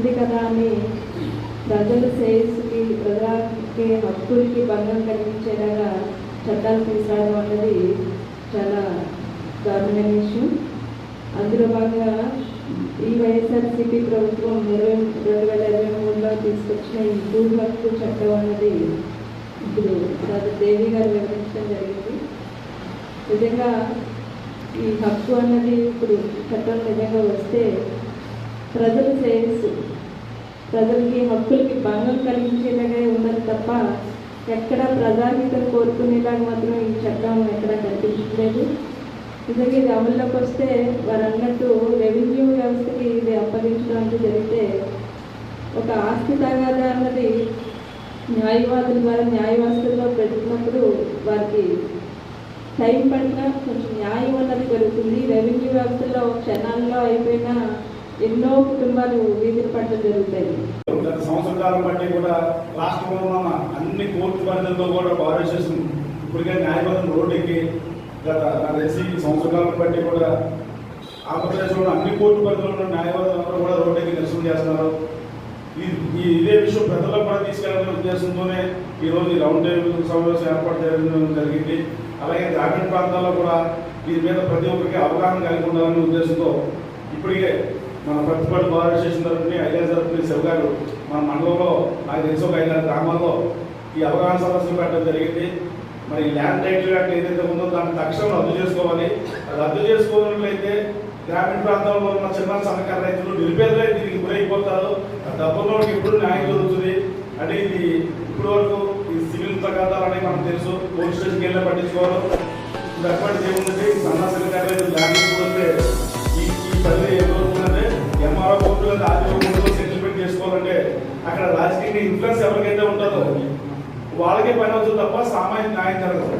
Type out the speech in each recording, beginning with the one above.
ఉంది కదా అని ప్రజల శ్రేయస్సుకి ప్రజలకి హక్కులకి భంగం కలిగించేలాగా చట్టాలు తీసుకురావడం అన్నది చాలా దారుణమైన విషయం. అందులో భాగంగా ఈ వైఎస్ఆర్సీపీ ప్రభుత్వం ఇరవై రెండు వేల ఇరవై మూడులో తీసుకొచ్చిన ఈ భూ హక్కు చట్టం అన్నది ఇప్పుడు డాక్టర్ దేవి గారు వివరించడం జరిగింది. నిజంగా ఈ హక్కు అన్నది ఇప్పుడు చట్టం నిజంగా వస్తే ప్రజల శ్రేయస్సు ప్రజలకి హక్కులకి భంగం కలిగించేలాగా ఉన్నది తప్ప ఎక్కడ ప్రజాహితం కోరుకునేలాగా మాత్రం ఈ చట్టం ఎక్కడ కనిపించట్లేదు. నిజంగా ఇది అమల్లోకి వస్తే వారు అన్నట్టు రెవెన్యూ వ్యవస్థకి ఇది అప్పగించడం జరిగితే ఒక ఆస్తి తగాదా అన్నది న్యాయవాదుల ద్వారా న్యాయవాస్తుల్లో పెట్టినప్పుడు వారికి టైం పట్ల కొంచెం న్యాయం అన్నది జరుగుతుంది రెవెన్యూ వ్యవస్థలో క్షణాల్లో అయిపోయినా ఎన్నో కుటుంబాలు వీధిన పడడం జరుగుతాయి గత సంవత్సర కాలం బట్టి కూడా రాష్ట్రంలో ఉన్న అన్ని కోర్టు పరిధులతో కూడా భారతదేశం ఇప్పటికే న్యాయవాదం రోడ్డుకి గత నాకు తెలిసి సంవత్సర కాలం బట్టి కూడా ఆంధ్రప్రదేశ్లో అన్ని కోర్టు పరిధిలో ఉన్న న్యాయవాదులందరూ కూడా రోడ్డుకి నిరసన చేస్తున్నారు. ఈ ఈ ఇదే విషయం ప్రజలకు కూడా తీసుకెళ్ళాలనే ఉద్దేశంతోనే ఈరోజు ఈ రౌండ్ టేబుల్ సమావేశం ఏర్పాటు చేయడం జరిగింది. అలాగే గ్రామీణ ప్రాంతాల్లో కూడా దీని మీద ప్రతి ఒక్కరికి అవగాహన కలిగి ఉండాలనే ఉద్దేశంతో ఇప్పటికే మన ప్రతిపాడు బార్ స్టేషన్ తరఫుని ఐదారు తరఫుని శివ గారు మన మండలంలో నాకు తెలిసి ఒక ఐదారు గ్రామాల్లో ఈ అవగాహన సమస్యలు పెట్టడం జరిగింది. మరి ల్యాండ్ టైటిల్ యాక్ట్ ఏదైతే ఉందో దాన్ని తక్షణం రద్దు చేసుకోవాలి. రద్దు చేసుకోవాలైతే గ్రామీణ ప్రాంతాల్లో ఉన్న చిన్న సన్నకారు రైతులు నిరుపేదలే దీనికి గురైపోతారు. ఆ డబ్బుల్లో ఎప్పుడు న్యాయం జరుగుతుంది? అంటే ఇది ఇప్పటి వరకు ఈ సివిల్ తగాదాలు అనేవి మనకు తెలుసు. పోలీస్ స్టేషన్కి వెళ్ళి పట్టించుకోవాలి ఇప్పుడు అటువంటి ఏముంది సన్న సన్నకారు రైతులు ల్యాండ్ ఇన్ఫ్లుయెన్స్ ఎవరికైతే ఉంటుందో వాళ్ళకే పని అవుతుంది తప్ప సామాన్య న్యాయం జరగదు.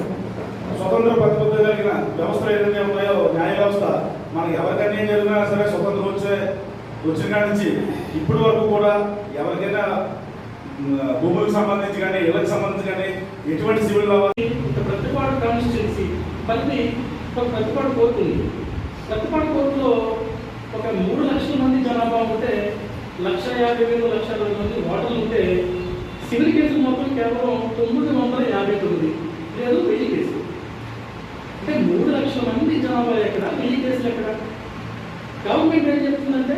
స్వతంత్ర ప్రతిపత్తి కలిగిన వ్యవస్థ ఏదైతే ఉన్నాయో న్యాయ వ్యవస్థ మనకి ఎవరికైనా ఏం జరిగినా సరే స్వతంత్రం వచ్చే వచ్చిన నుంచి ఇప్పటి వరకు కూడా ఎవరికైనా భూములకు సంబంధించి కానీ ఇళ్ళకి సంబంధించి కానీ ఎటువంటి సివిల్ కావాలి ఒక ప్రతిపాడు కాన్స్టిట్యున్సీ మళ్ళీ ఒక ప్రతిపాడు కోర్టు ఉంది. ప్రతిపాడు కోర్టులో ఒక మూడు లక్షల మంది జనాభా ఉంటే లక్ష యాభై వేలు లక్ష అరవై మంది ఓటర్లు ఉంటే సివిల్ కేసులు మొత్తం కేవలం తొమ్మిది వందల యాభై తొమ్మిది. లేదు వెయ్యి కేసులు అంటే మూడు లక్షల మంది జనాభా ఎక్కడ? వెయ్యి కేసులు ఎక్కడ? గవర్నమెంట్ ఏం చెప్తుందంటే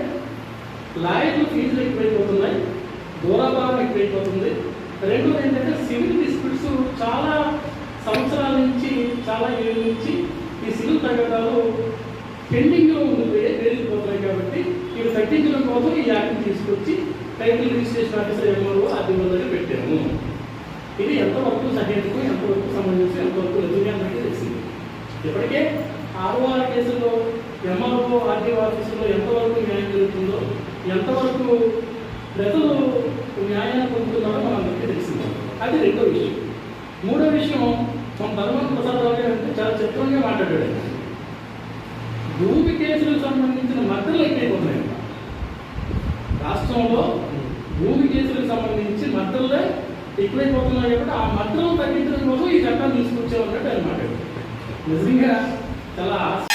లాయర్లు ఫీజులు ఎక్కువైపోతున్నాయి దూరాభారం ఎక్కువైపోతుంది రెండోది ఏంటంటే సివిల్ డిస్ప్యూట్స్ చాలా సంవత్సరాల నుంచి చాలా ఏళ్ళ నుంచి ఈ సివిల్ తగ్గడాలు కోసం ఈ యాక్ట్ని తీసుకొచ్చి title registration officer MRO RDO దగ్గర పెట్టాము. ఇది ఎంతవరకు సహేతుకు ఎంతవరకు సంబంధించి ఎంతవరకు నిజమే అందరికీ తెలిసింది. ఇప్పటికే ఆర్ఓఆర్ కేసులో ఎంఆర్ఓ ఆర్టీఓ ఆఫీసులో ఎంతవరకు న్యాయం జరుగుతుందో ఎంతవరకు ప్రజలు న్యాయాన్ని పొందుతున్నారో మనందరికీ తెలిసింది. అది రెండో విషయం. మూడో విషయం మన ధర్మం ప్రసాద్ రావు గారు అంటే చాలా చిత్రంగా మాట్లాడాడు భూమి కేసులకు సంబంధించిన మద్దతులు ఉన్నాయి రాష్ట్రంలో భూమి కేసులకు సంబంధించి మద్దతులే ఎక్కువైపోతున్నాయి కాబట్టి ఆ మద్దతులు తగ్గించడం కోసం ఈ చట్టాన్ని తీసుకొచ్చామన్నట్టు ఆయన నిజంగా చాలా ఆశ